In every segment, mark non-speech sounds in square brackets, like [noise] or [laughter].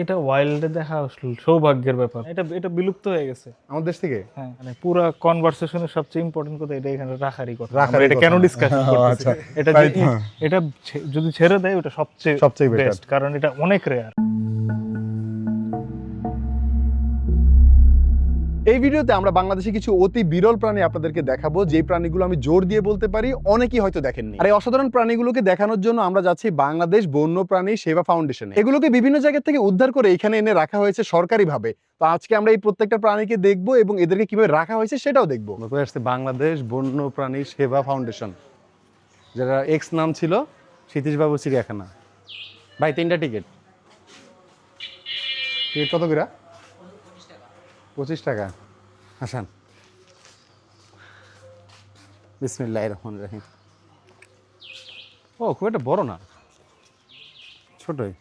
এটা ওয়াইল্ডে দেখা আসলে সৌভাগ্যের ব্যাপার। এটা এটা বিলুপ্ত হয়ে গেছে। আমাদের দেশ থেকে? হ্যাঁ। মানে পুরো কনভারসেশনের সবচেয়ে ইম্পর্টেন্ট কথা এটা এখানে রাখারই কথা। রাখার আমরা এটা কেন কথা। ডিসকাশন ও, করতেছি? আচ্ছা। এটা যদি- এটা যদি ছেড়ে দেয় ওটা সবচেয়ে সবচেয়ে। বেস্ট কারণ এটা অনেক রেয়ার এই ভিডিওতে আমরা বাংলাদেশে কিছু অতি বিরল প্রাণী আপনাদেরকে দেখাবো যে প্রাণীগুলো আমি জোর দিয়ে বলতে পারি, অনেকেই হয়তো দেখেননি। আর এই অসাধারণ প্রাণীগুলোকে দেখানোর জন্য আমরা যাচ্ছি বাংলাদেশ বন্য প্রাণী সেবা ফাউন্ডেশনে। এগুলোকে বিভিন্ন জায়গা থেকে উদ্ধার করে এখানে এনে রাখা হয়েছে সরকারিভাবে। তো আজকে আমরা এই প্রত্যেকটা প্রাণীকে দেখব এবং এদেরকে কীভাবে রাখা হয়েছে সেটাও দেখব। আসছে বাংলাদেশ বন্য প্রাণী সেবা ফাউন্ডেশন। যেটা এক্স নাম ছিল সতীশবাবু চিড়িয়াখানা। ভাই, তিনটা টিকিট। টিকিট কত করে? পঁচিশ টাকা। হাসান। বিসমিল্লাহ রহমান রাহিম। ও খুব একটা বড় না। ছোটই।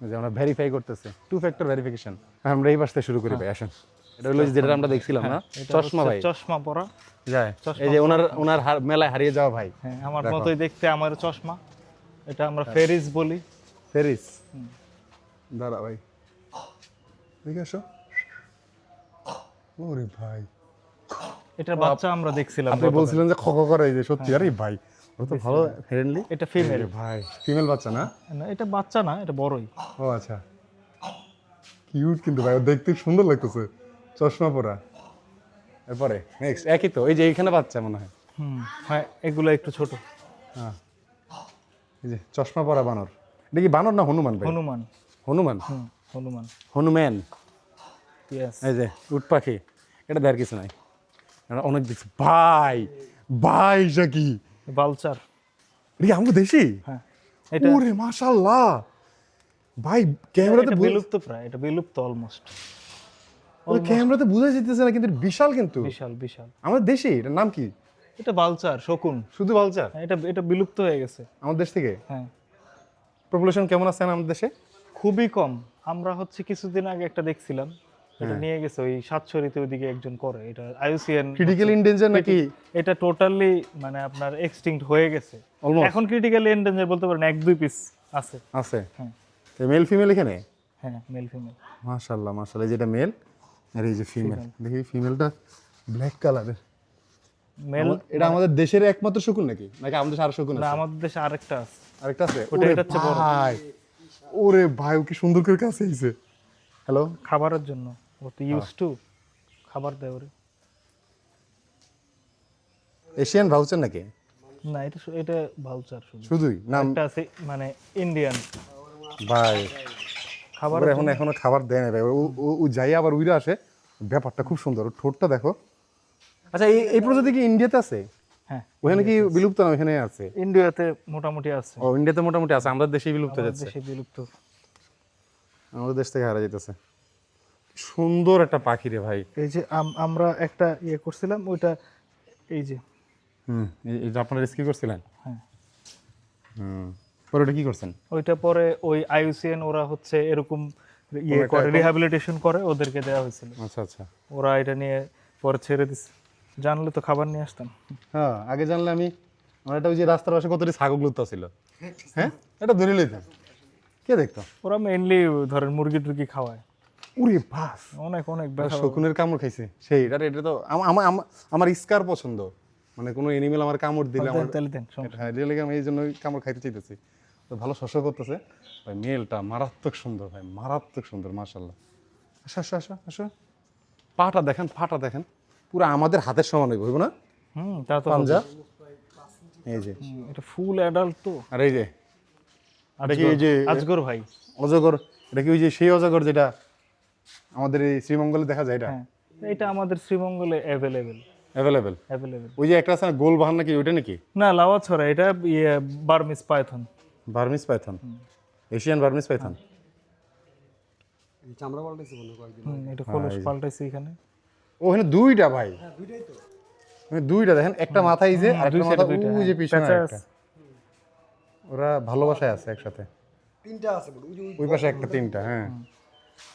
যে আমরা ভেরিফাই করতেছে। টু ফ্যাক্টর ভেরিফিকেশন আমরা এই পাশ শুরু করি ভাই আসেন। এটা হলো যেটা আমরা দেখছিলাম না চশমা ভাই। চশমা পরা। যায়। এই যে ওনার ওনার মেলায় হারিয়ে যাওয়া ভাই। হ্যাঁ আমার। মতোই দেখতে আমার চশমা। এটা আমরা ফেরিস বলি। ফেরিস দাঁড়া ভাই। দেখে আসো। ওরে ভাই। এটার বাচ্চা আমরা দেখছিলাম আপনি বলছিলেন যে খক করে এই যে সত্যি? আরে ভাই ওরা তো ভালো ফ্রেন্ডলি এটা ফিমেল ভাই ফিমেল বাচ্চা না? না এটা বাচ্চা না এটা বড়ই। ও আচ্ছা। কিউট কিন্তু ভাই ও দেখতে সুন্দর লাগতেছে। চশমা পরা। এরপরে নেক্সট একই তো এই যে এইখানে বাচ্চা মনে হয়। হুম হ্যাঁ এগুলো একটু ছোট। হ্যাঁ। এই যে চশমা পরা বানর। এটা কি বানর না হনুমান ভাই? হনুমান। হনুমান? হুম হনুমান। হনুম্যান ইয়েস এই যে উট পাখি। এটা দেয়ার কিছু নাই। অনেক দেখছি। ভাই ভাই এটা কি? বালচার। এটা কি দেশি? হ্যাঁ এটা ওরে ভাই ক্যামেরাতে বিলুপ্ত প্রায় এটা বিলুপ্ত অলমোস্ট ক্যামেরাতে বোঝা যেতেছে না কিন্তু বিশাল কিন্তু। বিশাল বিশাল। আমাদের দেশি এটার নাম কি? এটা বালচার শকুন। শুধু বালচার? হ্যাঁ, এটা এটা বিলুপ্ত হয়ে গেছে। আমাদের দেশ থেকে? হ্যাঁ। পপুলেশন কেমন আছে আমাদের দেশে? খুবই কম। আমরা হচ্ছে কিছুদিন আগে একটা দেখছিলাম। এটা নিয়ে গেছে ওই ওইদিকে একজন করে এটা আইউসিএন ক্রিটিক্যাল ইনডেঞ্জার নাকি? এটা টোটালি মানে আপনার এক্সটিংক্ট হয়ে গেছে। এখন ক্রিটিক্যালি এন্ডেঞ্জার বলতে পারেন এক দুই পিস আছে। আছে? হ্যাঁ। মেল ফিমেল এখানে? হ্যাঁ মেল ফিমেল যেটা মেল আর এই যে ফিমেল দেখি ফিমেলটা ব্ল্যাক কালারের মেল এটা আমাদের দেশের একমাত্র শকুন নাকি? নাকি আমাদের দেশে আরও শকুন না আছে? আমাদের দেশে আরেকটা আছে। আরেকটা আছে? ওটা- এটা হচ্ছে বড়। ভাই। ওরে ভাই ও কি সুন্দর করে কাছে আইছে। হ্যালো খাবারের জন্য। ও তো ইউজ। টু খাবার দেয় ওরে এশিয়ান ভাউচার নাকি না এটা এটা ভাউচার শুধু শুধুই নাম একটা আছে মানে ইন্ডিয়ান ভাই খাবার এখন এখনও খাবার দেয় না ভাই ও- যাই আবার উইরা আসে ব্যাপারটা খুব সুন্দর ঠোঁটটা দেখো। আচ্ছা এই এই প্রজাতি কি ইন্ডিয়াতে আছে? হ্যাঁ ওখানে কি বিলুপ্ত না ওখানে আছে? ইন্ডিয়াতে মোটামুটি আছে। ও ইন্ডিয়াতে মোটামুটি আছে আমাদের দেশে বিলুপ্ত যাচ্ছে। দেশে বিলুপ্ত। আমাদের দেশ থেকে হারা যেতেছে সুন্দর একটা পাখি রে ভাই। এই যে আমরা একটা ইয়ে করছিলাম ওইটা এই যে। হুম এই- যে আপনারা রেস্কিউ করছিলেন? হ্যাঁ। হুম পরে ওটা কি করছেন? ওইটা পরে ওই আইউসিএন ওরা হচ্ছে এরকম ইয়ে করে রিহ্যাবিলিটেশন করে ওদেরকে দেওয়া হয়েছিল। আচ্ছা আচ্ছা। ওরা এটা নিয়ে পরে ছেড়ে দিছে। জানলে তো খাবার নিয়ে আসতাম। হ্যাঁ আগে জানলে আমি আমার একটা ওই যে রাস্তার পাশে কতটি ছাগল লুপ্ত ছিল। হ্যাঁ এটা ধরে লইতাম কে দেখতাম ওরা মেইনলি ধরেন মুরগি টুরগি খাওয়ায়। বাস। অনেক অনেক ব্যথা শকুনের কামড় খাইছে। সেই এটা এটা তো আমা- আমা- আমা- আমার স্কার পছন্দ। মানে কোনো এনিমেল আমার কামড় দিলে আমার তাহলে দেন হ্যাঁ আমি এই জন্য কামড় খাইতে চাইতেছি। তো ভালো শস্য করতেছে। ভাই মেলটা মারাত্মক সুন্দর ভাই মারাত্মক সুন্দর মাশাল্লাহ আসো আসো আসো আসো। পাটা দেখেন পাটা দেখেন। পুরো আমাদের হাতের সমান হইব হইব না? হুম তা তো পাঞ্জা? এই যে। এটা ফুল অ্যাডাল্ট তো। আর এই যে এটা কি এই যে আজগর ভাই। অজগর এটা কি ওই যে সেই অজগর যেটা আমাদের এই শ্রীমঙ্গলে দেখা যায় এটা? হ্যাঁ এটা আমাদের শ্রীমঙ্গলে অ্যাভেলেবেল অ্যাভেলেবেল অ্যাভেলেবেল ওই যে একটা আছে না গোল বাহান নাকি ওইটা নাকি? না লাওয়া ছড়া এটা ইয়ে Burmese python. Burmese python? Asian Burmese python? হুম, এটা খোলস পাল্টাইছে এখানে। ওখানে দুইটা ভাই। ওখানে দুইটা দেখেন একটা মাথায় যে আর দুই একটা সাইডে মাথা দুইটা, ওই যে হ্যাঁ। পিছনে একটা ওরা ভালোবাসায় আছে একসাথে। তিনটা আছে ওই পাশে একটা তিনটা হ্যাঁ।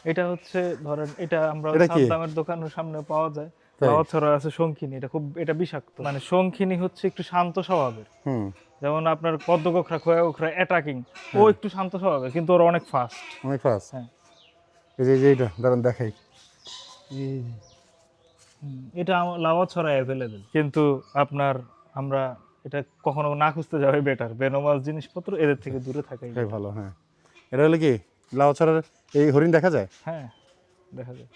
এটা হচ্ছে ধরেন এটা আমরা সাদ্দামের দোকানের সামনে পাওয়া যায়? লাওয়া আছে শঙ্খিনী এটা খুব এটা বিষাক্ত। মানে শঙ্খিনী হচ্ছে একটু শান্ত স্বভাবের। যেমন আপনার অ্যাটাকিং ও একটু শান্ত স্বভাবের কিন্তু ওরা অনেক ফাস্ট অনেক ফাস্ট হ্যাঁ। এই যে দেখাই। এটা লাভা ছড়া অ্যাভেলেবেল কিন্তু আপনার আমরা এটা কখনো না খুঁজতে যাওয়াই বেটার বেনমাস জিনিসপত্র এদের থেকে দূরে থাকাই ভালো হ্যাঁ। এটা হলো কি? লাউ ছাড়ার এই হরিণ দেখা যায়? হ্যাঁ দেখা যায়।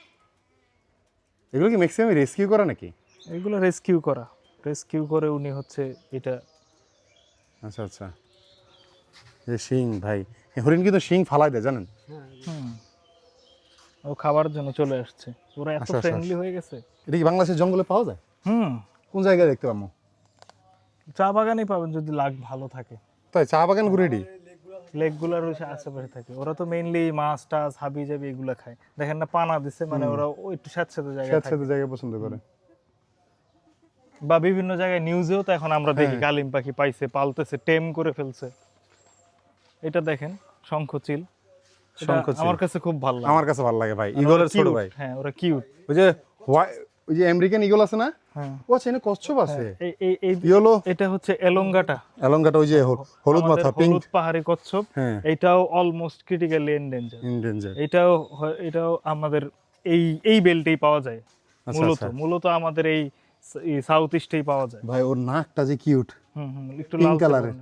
এগুলো কি ম্যাক্সিমাম রেস্কিউ করা নাকি? এগুলো রেস্কিউ করা। রেস্কিউ করে উনি হচ্ছে এটা আচ্ছা আচ্ছা। এই শিং ভাই। হরিণ কিন্তু শিং ফালাই দেয় জানেন? হুম, ও খাবার জন্য চলে আসছে। ওরা এত আচ্ছা, আচ্ছা, ফ্রেন্ডলি হয়ে গেছে। এটা কি বাংলাদেশের জঙ্গলে পাওয়া যায়? হুম। কোন জায়গায় দেখতে পাবো? চা বাগানই পাবেন যদি লাগ ভালো থাকে। তাই চা বাগান ঘুরেডি লেকগুলার ওই আশেপাশে থাকে। ওরা তো মেইনলি মাছ টাছ হাবি জাবি এগুলা খায়। দেখেন না পানা দিছে মানে ওরা ওই একটু স্যাঁতস্যাঁতে জায়গায় থাকে। স্যাঁতস্যাঁতে জায়গা পছন্দ করে। বা বিভিন্ন জায়গায় নিউজেও তো এখন আমরা দেখি গালিম পাখি পাইছে পালতেছে টেম করে ফেলছে। এটা দেখেন শঙ্খচিল। আমার কাছে খুব ভালো লাগে। আমার কাছে ভালো লাগে ভাই ইগলের ছোট ভাই। হ্যাঁ ওরা কিউট ওই যে ওই যে আমেরিকান ইগল আছে না? হ্যাঁ। ও আচ্ছা এনে কচ্ছপ আছে। এই ইয়েলো এটা হচ্ছে এলঙ্গাটা। এলঙ্গাটা ওই যে হলুদ মাথা পিঙ্ক হলুদ পাহাড়ি কচ্ছপ। হ্যাঁ। এটাও অলমোস্ট ক্রিটিক্যালি এন্ডেঞ্জার ইন্ডেঞ্জার এটাও এটাও আমাদের এই এই বেল্টেই পাওয়া যায়। আচ্ছা, মূলত আচ্ছা। মূলত আমাদের এই সাউথ ইস্টেই পাওয়া যায়। ভাই ওর নাকটা যে কিউট হুম হুম একটু লাল এর।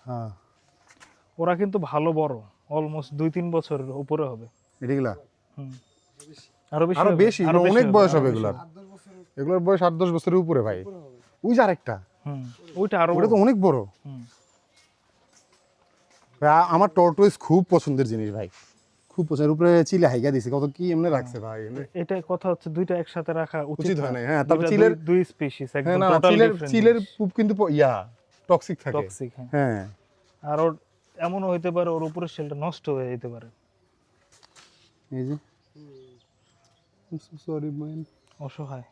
হ্যাঁ। ওরা কিন্তু ভালো বড়। অলমোস্ট দুই তিন বছরের উপরে হবে। এটিগুলা হুম। আরও বেশি আরও বেশি অনেক বয়স হবে এগুলার। এগুলোর বয়স আট দশ বছরের উপরে ভাই। ওই যে আরেকটা। ওইটা আরও ওটা তো অনেক বড়। আমার টর্টোইস খুব পছন্দের জিনিস ভাই। খুব পছন্দের। উপরে চিলে হাইগা দিছে। কত কি এমনি রাখছে ভাই এটা কথা হচ্ছে দুইটা একসাথে রাখা উচিত হয় না। হ্যাঁ, তারপর চিলের- দুই- স্পিসিস হ্যাঁ একদম টোটাল চিলের চিলের পুপ কিন্তু ইয়া টক্সিক থাকে। টক্সিক হ্যাঁ। হ্যাঁ। আর ওর এমনও হইতে পারে ওর উপরের শেলটা নষ্ট হয়ে যেতে পারে। এই যে। সরি ম্যান অসহায়।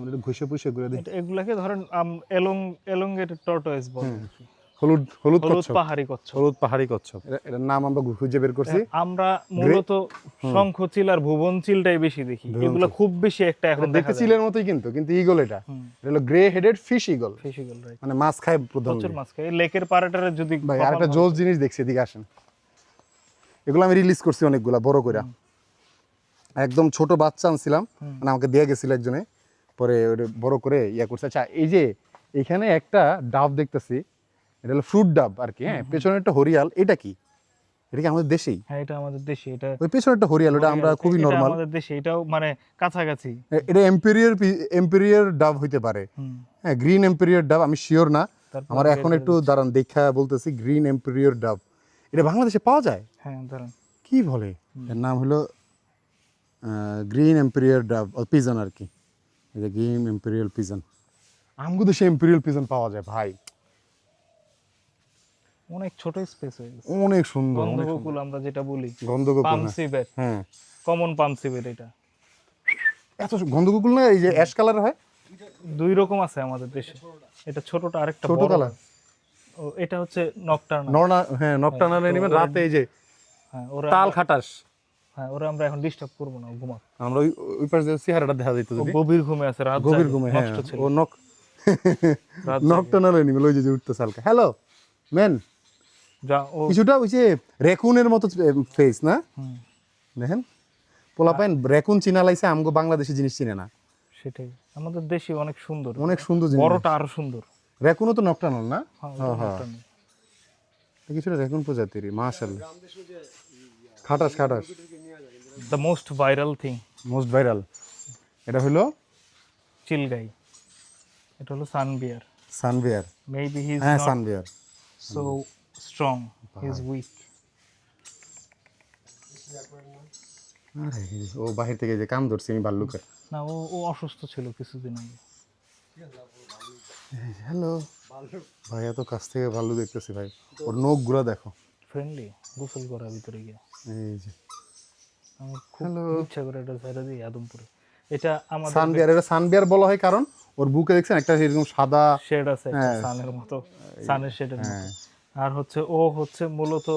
আমরা একটু ঘষে পুষে করে দিই এগুলাকে ধরেন এলং এলংগেটেড টর্টোয়েস বলে হলুদ হলুদ হলুদ কচ্ছপ। পাহাড়ি কচ্ছপ। হলুদ পাহাড়ি কচ্ছপ। এটার নাম আমরা খুঁজে বের করছি। আমরা মূলত শঙ্খচিল আর ভুবন চিলটাই বেশি দেখি। এগুলো খুব বেশি একটা এখন দেখতে চিলের মতোই কিন্তু কিন্তু ইগল এটা। এটা হলো গ্রে হেডেড ফিশ ইগল ফিশিক্যাল রাইট মানে মাছ খায় প্রধান প্রচুর মাছ খায়। লেকের পাড়াটারে যদি ভাই আরেকটা জোস জিনিস দেখছি এদিকে আসেন। এগুলো আমি রিলিজ করছি অনেকগুলা বড় করে একদম ছোট বাচ্চা আনছিলাম। মানে আমাকে দিয়ে গেছিল একজনে। পরে বড় করে ইয়া করছে। আচ্ছা এই যে এখানে একটা ডাব দেখতেছি। এটা হলো ফ্রুট ডাব আর কি হ্যাঁ? পেছনে একটা হরিয়াল। এটা কি? এটা কি আমাদের দেশেই? হ্যাঁ এটা আমাদের দেশে। এটা ওই পেছনে একটা হরিয়াল ওটা আমরা খুবই নর্মাল আমাদের দেশে এটাও মানে কাছাকাছি। এটা এম্পেরিয়ার এম্পেরিয়ার ডাব হইতে পারে। হ্যাঁ গ্রিন এম্পেরিয়ার ডাব আমি শিওর না। আমার এখন একটু দাঁড়ান দেখা বলতেছি গ্রিন এম্পেরিয়ার ডাব। এটা বাংলাদেশে পাওয়া যায়? হ্যাঁ ধরেন কি বলে? এর নাম হলো গ্রিন এম্পেরিয়াল ডাব পিজন আর কি। এই যে গ্রিন এম্পেরিয়াল পিজন আমগো দেশে এম্পেরিয়াল পিজন পাওয়া যায় ভাই। অনেক ছোট স্পেস হয়ে গেছে। অনেক সুন্দর অনেক গন্ধগোকুল আমরা যেটা বলি। গন্ধগোকুল পামসিবেট হ্যাঁ। কমন পামসিবেট এটা। এত গন্ধগোকুল না এই যে অ্যাশ কালার হয়? দুই রকম আছে আমাদের দেশে। এটা ছোটটা আরেকটা ছোট কালার ও এটা হচ্ছে নকটার্ন নরনা হ্যাঁ নকটানা তো নেবেন রাতে এই যে হ্যাঁ ওরা তাল খাটাস। হ্যাঁ ওরা আমরা এখন ডিস্টার্ব করব না ঘুমা আমরা ওই ওই পাশে চেহারাটা দেখা যেত গভীর ঘুমে আছে রাত গভীর ঘুমে হ্যাঁ ও নক রাত নকটানাল এনিমেল ওই যে যে উঠতে সালকা হ্যালো ম্যান যা ও কিছুটা ওই যে রেকুনের মতো ফেস না? দেখেন? পোলাপাইন রেকুন চিনা লাইছে আমগো বাংলাদেশি জিনিস চিনে না। সেটাই। আমাদের দেশে অনেক সুন্দর। অনেক সুন্দর জিনিস। বড়টা আরও সুন্দর। রেকুনও তো নকটানাল না? হ্যাঁ, হ্যাঁ, হ্যাঁ। কিছুটা রেকুন প্রজাতির মাশাআল্লাহ। খাটাস খাটাস। The most viral thing most viral এটা হলো? চিলগাই এটা হলো sun bear sun bear maybe he is হ্যাঁ not sun bear so strong he is weak ও বাহির থেকে যে কাম ধরছে আমি ভাল্লুকের না ও ও অসুস্থ ছিল কিছুদিন আগে। হ্যালো ভাই এত কাছ থেকে ভাল্লুক দেখতেছি ভাই। ওর নখগুলা দেখো। ফ্রেন্ডলি গোসল করার ভিতরে গিয়ে। এই যে। আমার খুব ইচ্ছা করে এটা ছেড়ে দিই আদমপুরে। এটা আমাদের সানবিয়ার এটা সানবিয়ার বলা হয় কারণ ওর বুকে দেখছেন একটা এরকম সাদা শেড আছে হ্যাঁ। সানের মতো সানের শেডের মতো। আর হচ্ছে ও হচ্ছে মূলত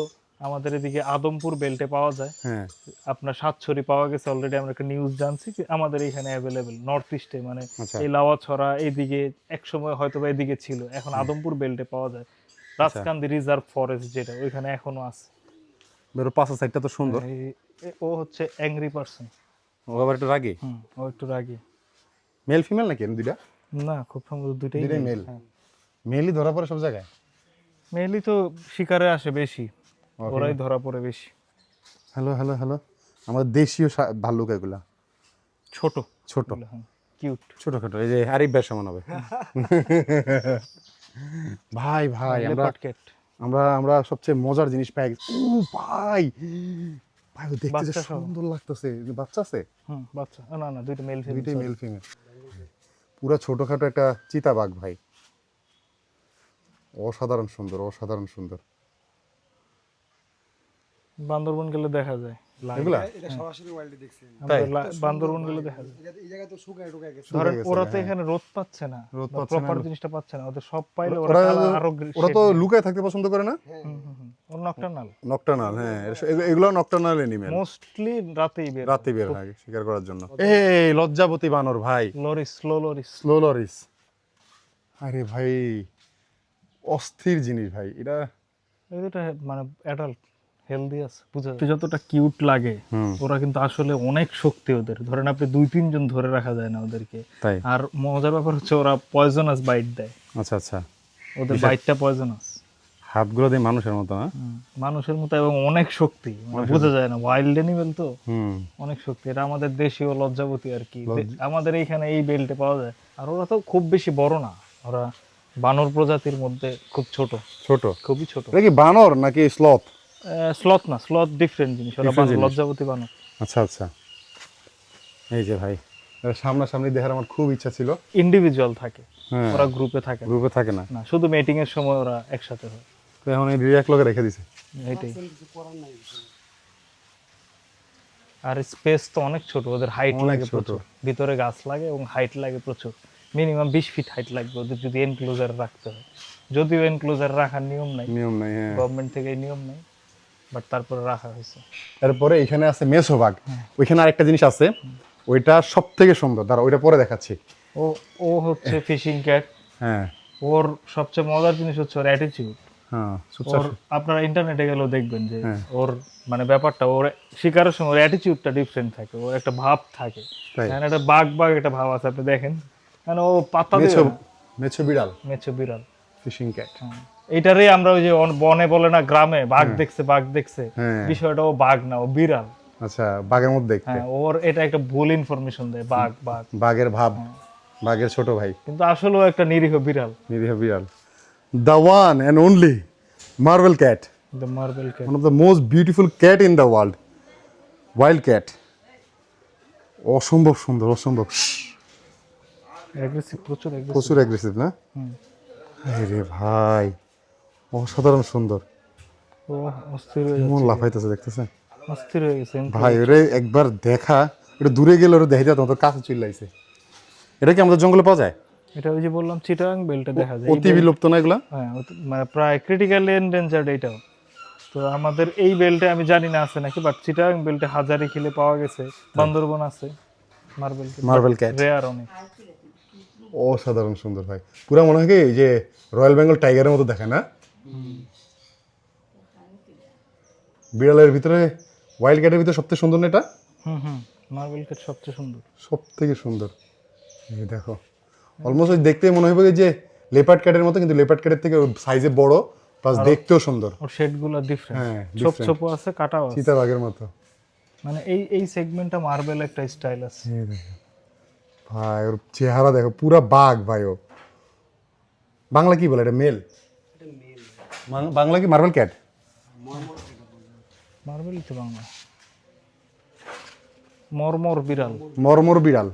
আমাদের এদিকে আদমপুর বেল্টে পাওয়া যায়। হ্যাঁ। আপনার সাতছড়ি পাওয়া গেছে অলরেডি আমরা একটা নিউজ জানছি যে আমাদের এখানে অ্যাভেলেবেল নর্থ ইস্টে মানে আচ্ছা। এই লাওয়াছড়া এইদিকে এক সময় হয়তো বা এদিকে ছিল এখন আদমপুর বেল্টে পাওয়া যায়। রাজকান্দি রিজার্ভ ফরেস্ট যেটা ওইখানে এখনও আছে। বেরো পাশের সাইডটা তো সুন্দর। ও হচ্ছে অ্যাংরি পার্সন ও আবার একটু রাগে? হুম ও একটু রাগী। মেল ফিমেল নাকি দুইটা? না খুব সম্ভবত দুইটাই দুইটাই মেল। মেলই ধরা পড়ে সব জায়গায়? মেলই তো শিকারে আসে বেশি। ওরাই ধরা পড়ে বেশি। হ্যালো হ্যালো হ্যালো আমাদের দেশীয় ভাল্লুক এগুলা। ছোট। ছোট। কিউট ছোটখাটো এই যে আরিফ ভাই সমান হবে। [laughs] ভাই ভাই আমরা আমরা আমরা সবচেয়ে মজার জিনিস পাই ও ভাই! ভাই দেখতে। সুন্দর লাগতেছে। বাচ্চা আছে? হুম বাচ্চা। না না দুইটা মেল দুইটাই মেল ফিমেল পুরো ছোটখাটো একটা চিতাবাঘ ভাই। অসাধারণ সুন্দর অসাধারণ সুন্দর। বান্দরবন গেলে দেখা যায়। এগুলা? এটা সরাসরি ওয়াইল্ডে দেখছেন। আমাদের বান্দরবন গেলে দেখা যায়। এই জায়গায় তো শুকায় টুকায় গেছে। ধরেন ওরা তো হ্যাঁ। এখানে রোদ পাচ্ছে না রোদ পাচ্ছে না, প্রপার জিনিসটা পাচ্ছে না ওদের সব পাইলে ওরা ওরা আরও ওরা তো লুকায় থাকতে পছন্দ করে না? ওর নকটার্নাল নকটার্নাল হ্যাঁ। এগুলো- নকটার্নাল মোস্টলি রাতেই বের রাতে বের হয় শিকার করার জন্য। এই লজ্জাবতী বানর ভাই। Loris slow loris slow loris আরে ভাই অস্থির জিনিস ভাই। এটা এটা মানে অ্যাডাল্ট হেলদি আছে বুঝা যতটা কিউট লাগে ওরা কিন্তু আসলে অনেক শক্তি ওদের। ধরেন আপনি দুই তিনজন ধরে রাখা যায় না ওদেরকে। আর মজার ব্যাপার হচ্ছে ওরা পয়জনাস বাইট দেয়। আচ্ছা আচ্ছা। ওদের বাইটটা পয়জনাস হাতগুলো দিয়ে মানুষের মতো না? মানুষের মতো এবং অনেক শক্তি। মানে বোঝা যায় না ওয়াইল্ড অ্যানিমেল তো। অনেক শক্তি। এটা আমাদের দেশীয় লজ্জাবতী আর কি। আমাদের এইখানে এই বেল্টে পাওয়া যায়। আর ওরা তো খুব বেশি বড় না। ওরা বানর প্রজাতির মধ্যে খুব ছোট। ছোট? খুবই ছোট। এটা কি বানর নাকি স্লথ স্লথ না স্লথ ডিফারেন্ট জিনিস। ওরা বানর, লজ্জাবতী বানর আচ্ছা আচ্ছা। এই যে ভাই সামনাসামনি দেখার আমার খুব ইচ্ছা ছিল। ইন্ডিভিজুয়াল থাকে। হ্যাঁ। ওরা গ্রুপে থাকে গ্রুপে থাকে না। না শুধু মিটিং এর সময় ওরা একসাথে হয়। তো এখন এই এক রেখে দিছে। নাই আর স্পেস তো অনেক ছোট ওদের হাইট লাগে প্রচুর। ভিতরে গাছ লাগে এবং হাইট লাগে প্রচুর। মিনিমাম বিশ ফিট হাইট লাগবে ওদের যদি এনক্লোজার রাখতে হয়। যদিও এনক্লোজার রাখার নিয়ম নাই। নিয়ম নাই হ্যাঁ। গভর্নমেন্ট থেকে নিয়ম নাই। বাট তারপরে রাখা হয়েছে। এরপরে এখানে আছে মেসোবাগ। ওইখানে আরেকটা জিনিস আছে ওইটা সব থেকে সুন্দর। দাঁড়া ওইটা পরে দেখাচ্ছি। ও ও হচ্ছে ফিশিং ক্যাট হ্যাঁ। ওর সবচেয়ে মজার জিনিস হচ্ছে ওর অ্যাটিটিউড হ্যাঁ ওর আপনারা ইন্টারনেটে গেলেও দেখবেন যে হ্যাঁ। ওর মানে ব্যাপারটা ওর শিকারের সময় ওর অ্যাটিটিউডটা ডিফারেন্ট থাকে ওর একটা ভাব থাকে। মানে একটা বাঘ বাঘ একটা ভাব আছে আপনি দেখেন। মানে ও পাত্তা মেছো মেছো বিড়াল। মেছো বিড়াল। ফিশিং ক্যাট হ্যাঁ। এইটারই আমরা ওই যে বনে বলে না গ্রামে বাঘ দেখছে বাঘ দেখছে। হ্যাঁ। বিষয়টা ও বাঘ না ও বিড়াল। আচ্ছা বাঘের মধ্যে দেখতে। হ্যাঁ ওর এটা একটা ভুল ইনফরমেশন দেয় বাঘ বাঘ। বাঘের ভাব বাঘের ছোট ভাই। কিন্তু আসলে ও একটা নিরীহ বিড়াল। নিরীহ বিড়াল। The one and only marble cat the marble cat one of the most beautiful cat in the world. Wild cat. অসম্ভব সুন্দর অসম্ভব। অ্যাগ্রেসিভ প্রচুর। প্রচুর অ্যাগ্রেসিভ না। আরে ভাই। অসাধারণ সুন্দর। ও অস্থির হয়ে যাচ্ছে। লাফাইতেছে দেখতেছেন অস্থির হয়ে গেছে ভাই ওরে একবার দেখা এটা দূরে গেলে ওরা দেখে যেত তো কাছে চিল্লাইছে। এটা কি আমাদের জঙ্গলে পাওয়া যায়? এটা ওই যে বললাম চিটাং বেলটা দেখা যায়। অতি বিলুপ্ত না এগুলা? হ্যাঁ মানে প্রায় ক্রিটিক্যালি এন্ডেঞ্জার্ড এটাও। তো আমাদের এই বেলটা আমি জানি না আছে নাকি বাট চিটাং বেলটা হাজারি খিলে পাওয়া গেছে। বান্দরবন আছে মার্বেল মার্বেল ক্যাট রেয়ার অনেক। অসাধারণ সুন্দর ভাই। পুরো মনে হয় কি যে রয়্যাল বেঙ্গল টাইগারের মতো দেখে না? বিড়ালের ভিতরে ওয়াইল্ড ক্যাটের ভিতরে সবথেকে সুন্দর না এটা? হুম হুম। মার্বেল ক্যাট সবচেয়ে সুন্দর। সব থেকে সুন্দর। এই দেখো। অলমোস্ট দেখতে মনে হবে যে লেপার্ড ক্যাটের মতো কিন্তু লেপার্ড ক্যাটের থেকে সাইজে বড় প্লাস দেখতেও সুন্দর। ওর শেডগুলো ডিফারেন্ট হ্যাঁ ছোপ ছোপ আছে কাটাও আছে। চিতাবাঘের মতো। মানে এই এই সেগমেন্টটা মার্বেল একটা স্টাইল আছে। এই দেখো। ভাই ওর চেহারা দেখো পুরা বাঘ ভাই ও। বাংলা কি বলে এটা? মেল বাংলা কি মার্বেল ক্যাট মার্বেলই তো বাংলা। মরমর বিড়াল। মরমর বিড়াল।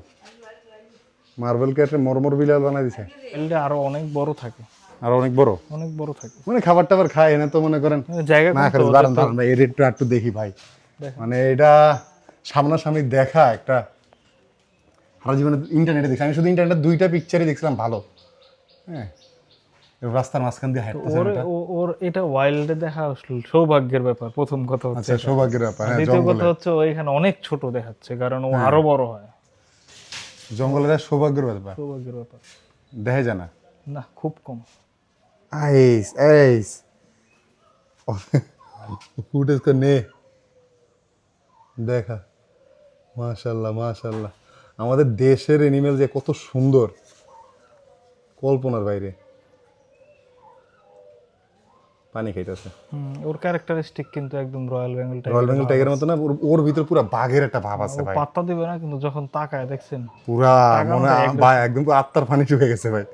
মার্বেল ক্যাটের মরমর বিড়াল বানাই দিছে। বেলটা আরও অনেক বড় থাকে। আর অনেক বড়? অনেক বড় থাকে। মানে খাবার টাবার খায় এনে তো মনে করেন মানে জায়গা না খালি দাঁড়ান তো। দাঁড়ান ভাই এর একটু একটু দেখি ভাই। মানে এটা সামনাসামনি দেখা একটা সারা জীবনে ইন্টারনেটে দেখছি আমি শুধু ইন্টারনেটে দুইটা পিকচারই দেখছিলাম ভালো। হ্যাঁ। রাস্তার মাঝখান দিয়ে হাঁটতেছে ওর এটা ওয়াইল্ডে দেখা সৌভাগ্যের ব্যাপার প্রথম কথা হচ্ছে আচ্ছা সৌভাগ্যের ব্যাপার হ্যাঁ দ্বিতীয় কথা হচ্ছে ও এখানে অনেক ছোট দেখাচ্ছে কারণ ও আরও বড় হয়। জঙ্গলের সৌভাগ্যের ব্যাপার। সৌভাগ্যের ব্যাপার। দেখা যায় না? না খুব কম। আইস আইস। ফুটেজ কর নে। দেখা। মাশাল্লাহ মাশাল্লাহ। আমাদের দেশের এনিমেল যে কত সুন্দর। কল্পনার বাইরে। পানি খাইতেছে। ওর ক্যারেক্টারিস্টিক কিন্তু একদম রয়্যাল বেঙ্গল রয়্যাল বেঙ্গল টাইগারের মতো না ওর- ভিতর পুরো বাঘের একটা ভাব আছে ভাই। পাত্তা দিবে না কিন্তু যখন তাকায় দেখছেন পুরা মনে ভাই একদম পুরো আত্মার পানি ঢুকে গেছে ভাই।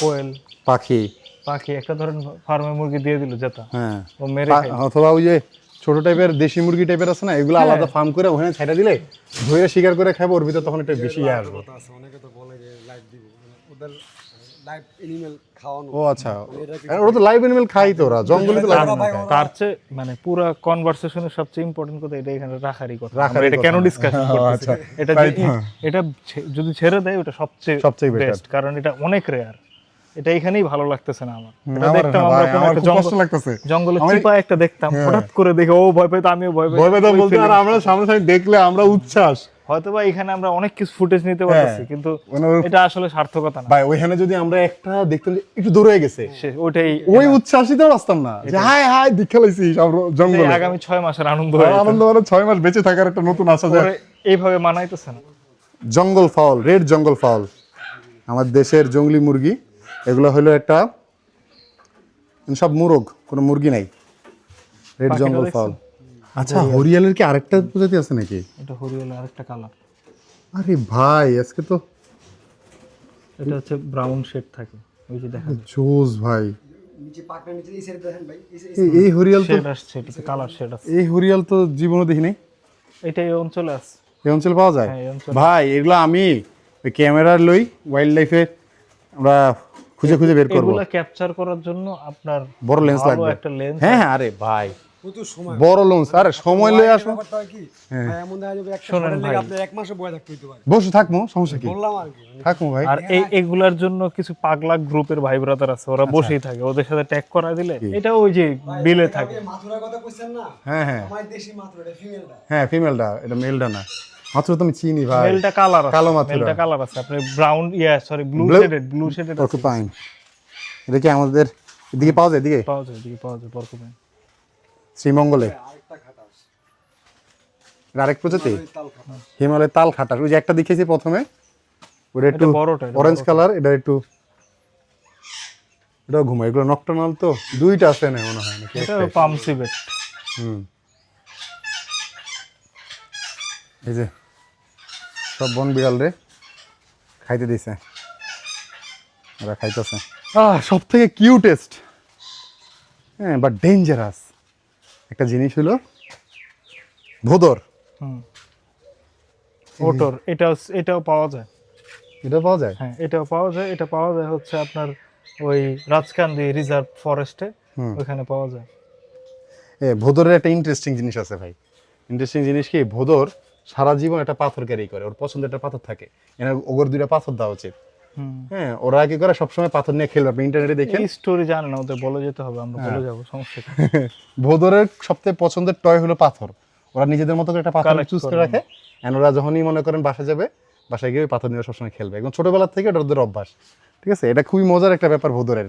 কোয়েল পাখি। পাখি একটা ধরেন ফার্মে মুরগি দিয়ে দিল যেটা। হ্যাঁ। ও মেরে খায় অথবা ওই যে ছোট টাইপের দেশি মুরগি টাইপের আছে না এগুলো আলাদা ফার্ম করে ওখানে ছাইটা দিলে ধরে শিকার করে খাব ওর ভিতর তখন একটা বেশি ইয়ে আসবে। অনেকে তো বলে যে লাইভ দিব। মানে ওদের লাইভ এনিমেল খাওয়ানো। ও আচ্ছা। ওরা তো লাইভ অ্যানিমেল খাই তো ওরা জঙ্গলে তো লাইভ তার চেয়ে মানে পুরো কনভারসেশনের সবচেয়ে ইম্পর্টেন্ট কথা এটা এখানে রাখারই কথা। আমরা এটা কেন ডিসকাশন করতেছি? আচ্ছা। এটা তাই এটা যদি ছেড়ে দেয় ওটা সবচেয়ে সবচেয়ে বেস্ট কারণ এটা অনেক রেয়ার এটা এখানেই ভালো লাগতেছে না আমার। এটা দেখতাম আমরা কোনো একটা জঙ্গল লাগতেছে। জঙ্গলে চিপা একটা দেখতাম হঠাৎ করে দেখে ও ভয় পেতো আমিও ভয় পেতাম ভয় পেতাম বলতে আর। আমরা সামনাসামনি দেখলে আমরা উচ্ছ্বাস। হয়তো বা এখানে আমরা অনেক কিছু ফুটেজ নিতে পারতেছি কিন্তু মানে এটা আসলে সার্থকতা না। ভাই ওইখানে যদি আমরা একটা দেখতাম যে একটু দূরে হয়ে গেছে। ওইটাই ওই উচ্ছ্বাসিতেও আসতাম না। যে হাই হাই দীক্ষা লাইছি জঙ্গলে। আগামী মাসের আনন্দ হয়ে আনন্দ মানে ছয় মাস বেঁচে থাকার একটা নতুন আশা যায় এইভাবে মানাইতেছে না। জঙ্গল ফাউল রেড জঙ্গল ফাউল। আমার দেশের জঙ্গলি মুরগি এগুলো হলো একটা সব মুরগ কোনো মুরগি নাই। রেড জঙ্গল? ফাউল। আচ্ছা হরিয়ালের কি আরেকটা প্রজাতি আছে নাকি? এটা হরিয়ালা আরেকটা কালার আরে ভাই আজকে তো এটা হচ্ছে ব্রাউন শেড থাকে। ওই যে দেখা জোস ভাই। নিচে পাকনা নিচে এই হরিয়াল তো শেড আসছে এটাতে কালার শেড আছে। এই হরিয়াল তো জীবনে দেখিনি। এটা এই অঞ্চলে আছে। এই অঞ্চলে পাওয়া যায়? হ্যাঁ, এই ভাই এগুলো আমি ওই ক্যামেরার লই ওয়াইল্ড লাইফে আমরা খুঁজে খুঁজে বের করব। এগুলা ক্যাপচার করার জন্য আপনার বড় লেন্স লাগবে। একটা লেন্স হ্যাঁ হ্যাঁ আরে ভাই। বড় লেন্স আরে সময় লয়ে হয় বসে থাকব সমস্যা কি? বললাম আর কি মানে থাকব ভাই। আর এই এগুলার জন্য কিছু পাগলা গ্রুপের ভাই ব্রাদার আছে ওরা বসেই থাকে ওদের সাথে ট্যাগ করা দিলে এটা ওই যে বিলে থাকে। আপনি মাথুরার কথা কইছেন না? হ্যাঁ হ্যাঁ। হ্যাঁ ফিমেলটা এটা মেলটা না। মাত্র তুমি চিনি ভাই। মেলটা কালার কালো। মেলটা কালার আছে। আপনি brown yeah sorry blue shaded blue shaded এটা কি আমাদের এদিকে পাওয়া যায় এদিকে? পাওয়া যায় দিকে পাওয়া যায় পরকুপাইন শ্রীমঙ্গলে? আরেকটা খাটাস আরেক প্রজাতি? ওই তাল খাটাস হিমালয় তাল খাটাস ওই যে একটা দেখেছি প্রথমে। ওটা একটু এটা এটা অরেঞ্জ কালার এটা একটু এটাও ঘুমায় এগুলো নকটানাল তো? দুইটা আছে না মনে হয় নাকি? এটা একটাই? পাম হুম। এই যে সব বন বিড়াল রে খাইতে দিছে। ওরা খাইতেছে। আহ সব থেকে কিউটেস্ট হ্যাঁ বাট ডেঞ্জারাস একটা জিনিস হলো ভোদর। ওটর এটাও এটাও পাওয়া যায়। এটা পাওয়া যায়? হ্যাঁ এটাও পাওয়া যায়। এটা পাওয়া যায় হচ্ছে আপনার ওই রাজকান্দি রিজার্ভ ফরেস্টে। ওখানে পাওয়া যায়। এ ভোদরের একটা ইন্টারেস্টিং জিনিস আছে ভাই। ইন্টারেস্টিং জিনিস কি? ভোদর সারা জীবন একটা পাথর ক্যারি করে। ওর পছন্দের একটা পাথর থাকে। এনার ওগর দুইটা পাথর দেওয়া উচিত। হ্যাঁ ওরা কি করে সবসময় পাথর নিয়ে খেলবে। আপনি ইন্টারনেটে দেখেন। স্টোরি জানে না ওদের বলে যেতে হবে আমরা হ্যাঁ। বলে যাব সমস্যা [laughs] ভোদরের সবথেকে পছন্দের টয় হলো পাথর। ওরা নিজেদের মতো করে একটা পাথর চুজ করে করে রাখে এন্ড ওরা যখনই মনে করেন বাসা যাবে বাসায় গিয়ে পাথর নিয়ে সবসময় খেলবে। একদম ছোটবেলা থেকে এটা ওদের অভ্যাস। ঠিক আছে? এটা খুবই মজার একটা ব্যাপার ভোদরের।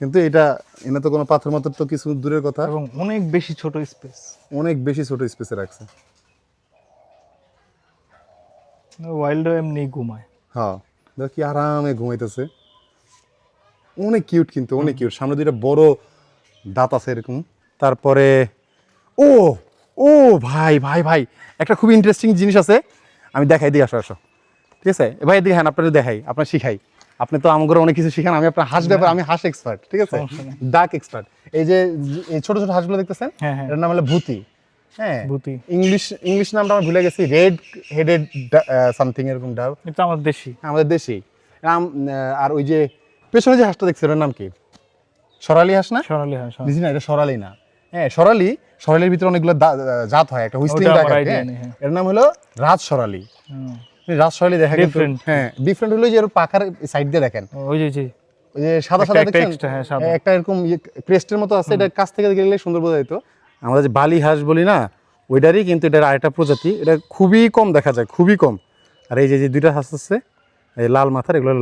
কিন্তু এটা এনে তো কোনো পাথর মাথর তো কিছু দূরের কথা। এবং অনেক বেশি ছোট স্পেস অনেক বেশি ছোট স্পেসে রাখছে। ওয়াইল্ড এমনি ঘুমায়। হ্যাঁ। দেখো কি আরামে ঘুমাইতেছে। অনেক কিউট কিন্তু অনেক কিউট সামনে দুইটা বড় দাঁত আছে এরকম। তারপরে ও ও ভাই ভাই ভাই একটা খুব ইন্টারেস্টিং জিনিস আছে। আমি দেখাই দিই আসো আসো। ঠিক আছে? ভাই এদিকে হ্যাঁ আপনাদের দেখাই আপনার শিখাই। আপনি তো আমাকে অনেক কিছু শিখান আমি আপনার হাঁস ব্যাপার আমি হাঁস এক্সপার্ট ঠিক আছে? ডাক এক্সপার্ট এই যে এই ছোট ছোট হাঁসগুলো দেখতেছেন? হ্যাঁ, হ্যাঁ। এটার নাম হলো ভূতি। হ্যাঁ। ভূতি ইংলিশ ইংলিশ নামটা আমি ভুলে গেছি। রেড হেডেড সামথিং এরকম ডাব এটা আমাদের দেশি। আমাদের দেশি। আম, আর ওই যে পেছনে যে হাঁসটা দেখছি ওটার নাম কি? সরালি হাঁস না? সোনালি হাঁস হ্যাঁ। বুঝি না এটা সরালি না। হ্যাঁ সরালি সরালির ভিতরে অনেকগুলো জাত হয়। একটা হুইস্লিং ডাক হ্যাঁ। হ্যাঁ। এর নাম হলো রাজ সরালি। রাজ সরালি দেখা হ্যাঁ ডিফারেন্ট হলো যে এর পাখার সাইড দিয়ে দেখেন। ওই যে যে ওই যে সাদা একটা- সাদা একটা হ্যাঁ, একটা এরকম ক্রেস্টের মতো আছে। এটা কাছ থেকে গেলে সুন্দর বোঝা যেত। আমরা যে বালি হাঁস বলি না, ওইটারই কিন্তু এটার আরেকটা প্রজাতি। এটা খুবই কম দেখা যায়, খুবই কম। আর এই যে যে দুইটা হাঁস আছে, এই লাল মাথার, এগুলো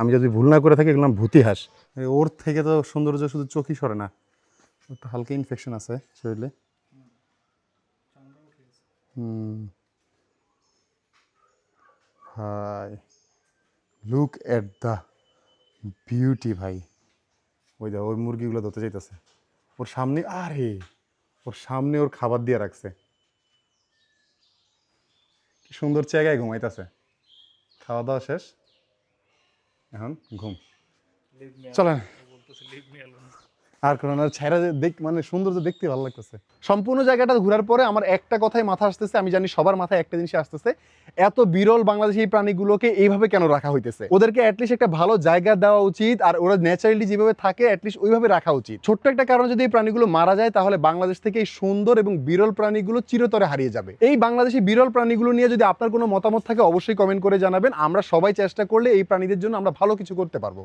আমি যদি ভুল না করে থাকি, এগুলো ভূতি হাঁস। ওর থেকে তো সৌন্দর্য শুধু চোখই সরে না। একটু হালকা ইনফেকশন আছে শরীরে। Hi look at the beauty ভাই। ওই দা ওই মুরগিগুলো ধরতে চাইতেছে ওর সামনে, আরে! ওর সামনে ওর খাবার দিয়ে রাখছে। কি সুন্দর জায়গায় ঘুমাইতেছে। খাওয়া দাওয়া শেষ। এখন ঘুম। চলেন। আর কোনো না দেখ মানে সৌন্দর্য দেখতে ভালো লাগতেছে। সম্পূর্ণ জায়গাটা ঘোরার পরে আমার একটা কথাই মাথা আসতেছে, আমি জানি সবার মাথায় একটা জিনিস আসতেছে, এত বিরল বাংলাদেশি এই প্রাণীগুলোকে এইভাবে কেন রাখা হইতেছে? ওদেরকে অ্যাটলিস্ট একটা ভালো জায়গা দেওয়া উচিত, আর ওরা ন্যাচারালি যেভাবে থাকে অ্যাটলিস্ট ওইভাবে রাখা উচিত। ছোট্ট একটা কারণে যদি এই প্রাণীগুলো মারা যায়, তাহলে বাংলাদেশ থেকে এই সুন্দর এবং বিরল প্রাণীগুলো চিরতরে হারিয়ে যাবে। এই বাংলাদেশি বিরল প্রাণীগুলো নিয়ে যদি আপনার কোনো মতামত থাকে, অবশ্যই কমেন্ট করে জানাবেন। আমরা সবাই চেষ্টা করলে এই প্রাণীদের জন্য আমরা ভালো কিছু করতে পারব।